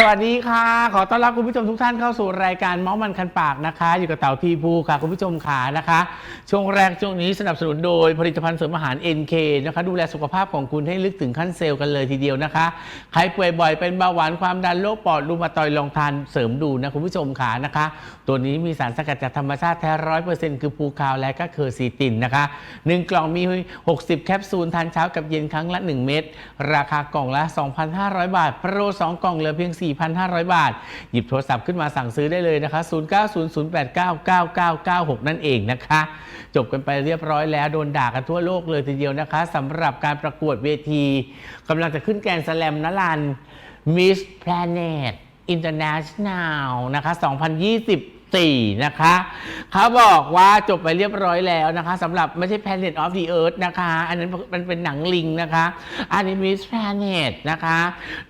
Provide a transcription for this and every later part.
สวัสดีค่ะ ขอต้อนรับคุณผู้ชมทุกท่านเข้าสู่รายการเมาส์มันคันปากนะคะ อยู่กับเต่าทีภูค่ะ คุณผู้ชมขานะคะ ช่วงแรกช่วงนี้สนับสนุนโดยผลิตภัณฑ์เสริมอาหาร NK นะคะ ดูแลสุขภาพของคุณให้ลึกถึงขั้นเซลล์กันเลยทีเดียวนะคะ ใครป่วยบ่อยเป็นเบาหวานความดันโรคปอดรูมาตอยด์ลองทานเสริมดูนะคุณผู้ชมขานะคะ ตัวนี้มีสารสกัดจากธรรมชาติแท้ร้อยเปอร์เซ็นต์คือปูคาวและก็เคอร์ซีตินนะคะหนึ่งกล่องมี 60 แคปซูลทานเช้ากับเย็นครั้งละ 1 เม็ดราคากล่องละ 2,500 บาทโปร2กล่องเหลือเพียง4,500 บาท หยิบโทรศัพท์ขึ้นมาสั่งซื้อได้เลยนะคะ 0900899996 นั่นเองนะคะ จบกันไปเรียบร้อยแล้วโดนด่ากันทั่วโลกเลยทีเดียวนะคะสำหรับการประกวดเวทีกำลังจะขึ้นแกนสแลมนลัน Miss Planet International นะคะ 2020 2024 นะคะเขาบอกว่าจบไปเรียบร้อยแล้วนะคะสำหรับไม่ใช่ Planet of the Earth นะคะ อันนั้นมันเป็นหนังลิงนะคะ อันนี้ Miss Planet นะคะ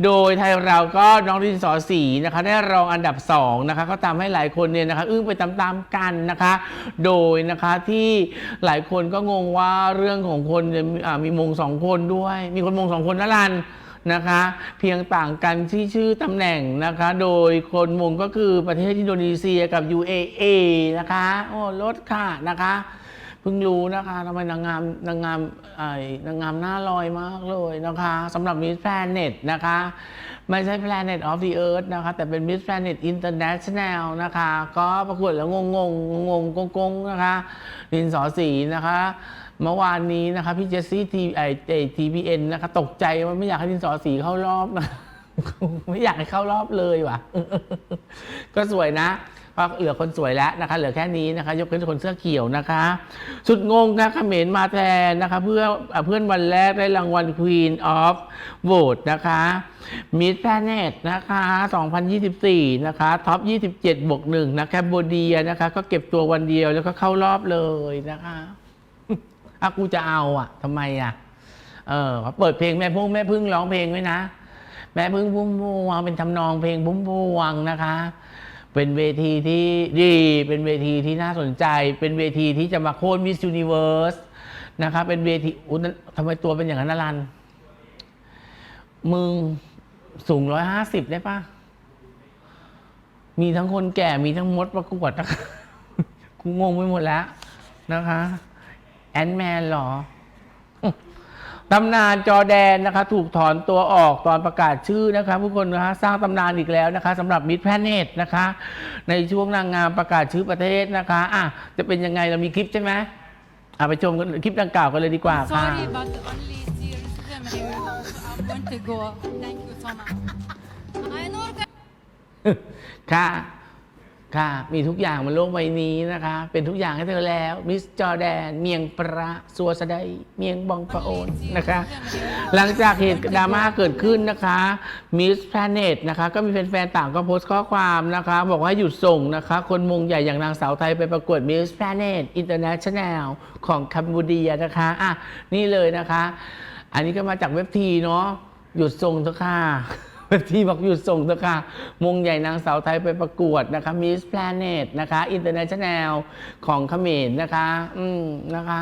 โดยไทยเราก็น้องดินสอสีนะคะ ได้รองอันดับ 2 นะคะ ก็ทำให้หลายคนเนี่ยนะคะ อึ้งไปตามๆกันนะคะ โดยนะคะที่หลายคนก็งงว่าเรื่องของคนมีมีมงสองคนด้วย มีคนมงสองคนนะลัน นะคะ เพียงต่างกันที่ชื่อตำแหน่งนะคะ โดยคนมงก็คือประเทศอินโดนีเซียกับ UAE นะคะ โอ้ลดค่ะนะคะ พิ่งรู้นะคะทำไมนางงามนางงามไอ้นางงามหน้าลอยมากเลยนะคะสำหรับ Miss Planet นะคะ ไม่ใช่ Planet of the Earth นะคะ แต่เป็น Miss Planet International นะคะ ก็ประกวดแล้วงงงงงงงงงนะคะดินสอสีนะคะ เมื่อวานนี้นะคะ พี่เจสซี่ทีไอทีบีเอ็นนะคะ ตกใจว่าไม่อยากให้ดินสอสีเข้ารอบนะ ไม่อยากให้เข้ารอบเลยว่ะ ก็สวยนะ ก็เหลือคนสวยแล้วนะคะเหลือแค่นี้นะคะ ยกเว้นคนเสื้อเขียวนะคะ สุดงงค่ะเขมรมาแทนนะคะ เพื่ออเพื่อนวันแรกได้รางวัล Queen of Vote นะคะ Miss Planet นะคะ 2024 นะคะท็อป 27 บวก1นะแคมโบเดียนะคะ ก็เก็บตัววันเดียวแล้วก็เข้ารอบเลยนะคะอะกูจะเอาอะทำไมอะเออเขาเปิดเพลงแม่พุ่งแม่พึ่งร้องเพลงไว้นะ แม่พึ่งพุ่มพวงเป็นทำนองเพลงพุ่มพวงนะคะ เป็นเวทีที่ดีเป็นเวทีที่น่าสนใจ เป็นเวทีที่จะมาโค่นมิส s u นิเวิร์สนะคะเป็นเวทีอุ้นทำไมตัวเป็นอย่างนั้นนะรัน มึงสูงร้อยห้าสิบได้ปะมีทั้งคนแก่มีทั้งมดประกวดนะคะกูงงไปหมดแล้วนะคะ แอนแมนหรอ ตำนานจอร์แดนนะคะ ถูกถอนตัวออกตอนประกาศชื่อนะคะผู้คนนะคะสร้างตำนานอีกแล้วนะคะสำหรับมิดแพนเนตนะคะ ในช่วงนางงามประกาศชื่อประเทศนะคะอะจะเป็นยังไงเรามีคลิปใช่ไหมอะไปชมกันคลิปดังกล่าวกันเลยดีกว่าค่ะ Sorry, but only zero seven here. I'm going to go. Thank you so much. I know that ค่ะ ค่ะ มีทุกอย่างบนโลกใบนี้นะคะ เป็นทุกอย่างให้เธอแล้ว มิสจอแดน เมียงประสัวสะไดเมียงบองประโอนนะคะ หลังจากเหตุดราม่าเกิดขึ้นนะคะ มิสแพเนตนะคะ ก็มีแฟนๆต่างก็โพสต์ข้อความนะคะ บอกว่าหยุดส่งนะคะ คนมงใหญ่อย่างนางสาวไทยไปประกวดมิสแพเนตอินเตอร์เนชั่นแนลของคัมบูเดียนะคะอะนี่เลยนะคะ อันนี้ก็มาจากเว็บทีเนาะหยุดส่งเถอะค่ะ ทีบอกหยุดส่งเถอะค่ะ มงใหญ่นางสาวไทยไปประกวดนะคะมิสแพลเนตนะคะอินเตอร์เนชั่นแนลของเขมรนะคะ อืมนะคะ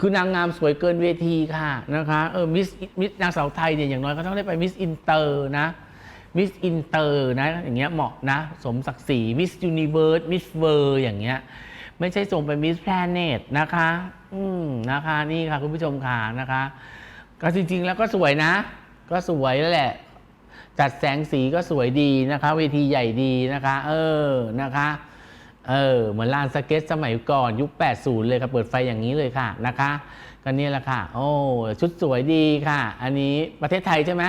คือนางงามสวยเกินเวทีค่ะนะคะเออมิสมิสนางสาวไทยเนี่ยอย่างน้อยก็ต้องได้ไปมิสอินเตอร์นะมิสอินเตอร์นะ อย่างเงี้ยเหมาะนะ สมศักดิ์ศรีมิสยูนิเวิร์สมิสเวอร์อย่างเงี้ย ไม่ใช่ส่งไปมิสแพลเนตนะคะ อืมนะคะ นี่ค่ะคุณผู้ชมค่ะนะคะ ก็จริง ๆ แล้วก็สวยนะ ก็สวยแล้วแหละ จัดแสงสีก็สวยดีนะคะ เวทีใหญ่ดีนะคะ เออนะคะเออเหมือนลานสเก็ตสมัยก่อนยุค 80 เลยค่ะเปิดไฟอย่างนี้เลยค่ะนะคะก็นี่แหละค่ะ โอ้ชุดสวยดีค่ะ อันนี้ประเทศไทยใช่ไหม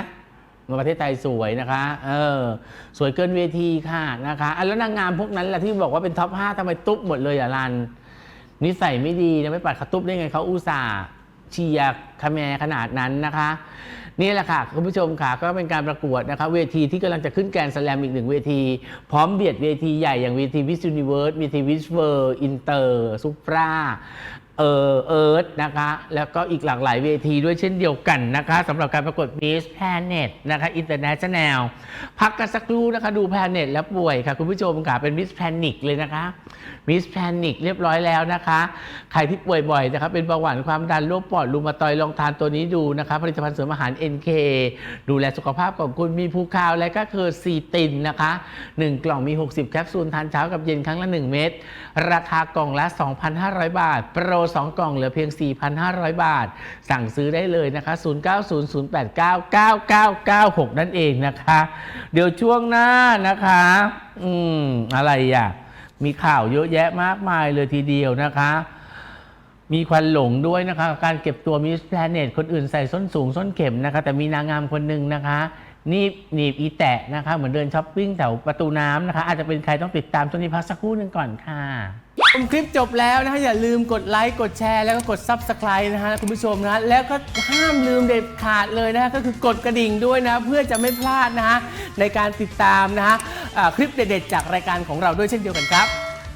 มาประเทศไทยสวยนะคะ เออ สวยเกินเวทีค่ะนะคะอะแล้วนางงามพวกนั้นแหละที่บอกว่าเป็นท็อป 5ทำไมตุ๊บหมดเลยอะรันนิสัยไม่ดีนะไม่ปัดเขาตุ๊บได้ไงเขาอุตส่าห์ เชียร์คาแมขนาดนั้นนะคะนี่แหละค่ะคุณผู้ชมค่ะก็เป็นการประกวดนะคะเวทีที่กำลังจะขึ้นแกนสแลมอีกหนึ่งเวที พร้อมเบียดเวทีใหญ่อย่างเวทีวิสยูนิเวิร์สเวทีวิสเวอร์อินเตอร์ซูปรา เออเอิร์ธนะคะ แล้วก็อีกหลากหลายเวทีด้วยเช่นเดียวกันนะคะสำหรับการประกวด Miss Planet นะคะ International พักกันสักครู่นะคะ ดู Planet แล้วป่วยค่ะ คุณผู้ชมค่ะเป็น Miss Panic เลยนะคะ Miss Panic เรียบร้อยแล้วนะคะ ใครที่ป่วยบ่อยนะคะเป็นเบาหวานความดันโรคปอดรูมาตอยลองทานตัวนี้ดูนะคะ ผลิตภัณฑ์เสริมอาหาร NK ดูแลสุขภาพของคุณมีภูคาวและก็คือซีตินนะคะ 1 กล่องมี 60 แคปซูลทานเช้ากับเย็นครั้งละ 1 เม็ดราคากล่องละ 2,500 บาทโปร2 กล่องเหลือเพียง 4,500 บาท สั่งซื้อได้เลยนะคะ 0900899996 นั่นเองนะคะ เดี๋ยวช่วงหน้านะคะ อืม อะไรอะ มีข่าวเยอะแยะมากมายเลยทีเดียวนะคะมีควันหลงด้วยนะคะ การเก็บตัวมิสแพลเนตคนอื่นใส่ส้นสูงส้นเข็มนะคะ แต่มีนางงามคนหนึ่งนะคะ นี่หนีบอีแตะนะคะเหมือนเดินช้อปปิ้งแถวประตูน้ำนะคะ อาจจะเป็นใครต้องติดตามช่วงนี้พักสักครู่หนึ่งก่อนค่ะ ชมคลิปจบแล้วนะคะอย่าลืมกดไลค์กดแชร์แล้วก็กด Subscribe นะฮะคุณผู้ชมนะแล้วก็ห้ามลืมเด็ดขาดเลยนะก็คือกดกระดิ่งด้วยนะ เพื่อจะไม่พลาดนะฮะในการติดตามนะฮะอ่าคลิปเด็ดๆจากรายการของเราด้วยเช่นเดียวกันครับ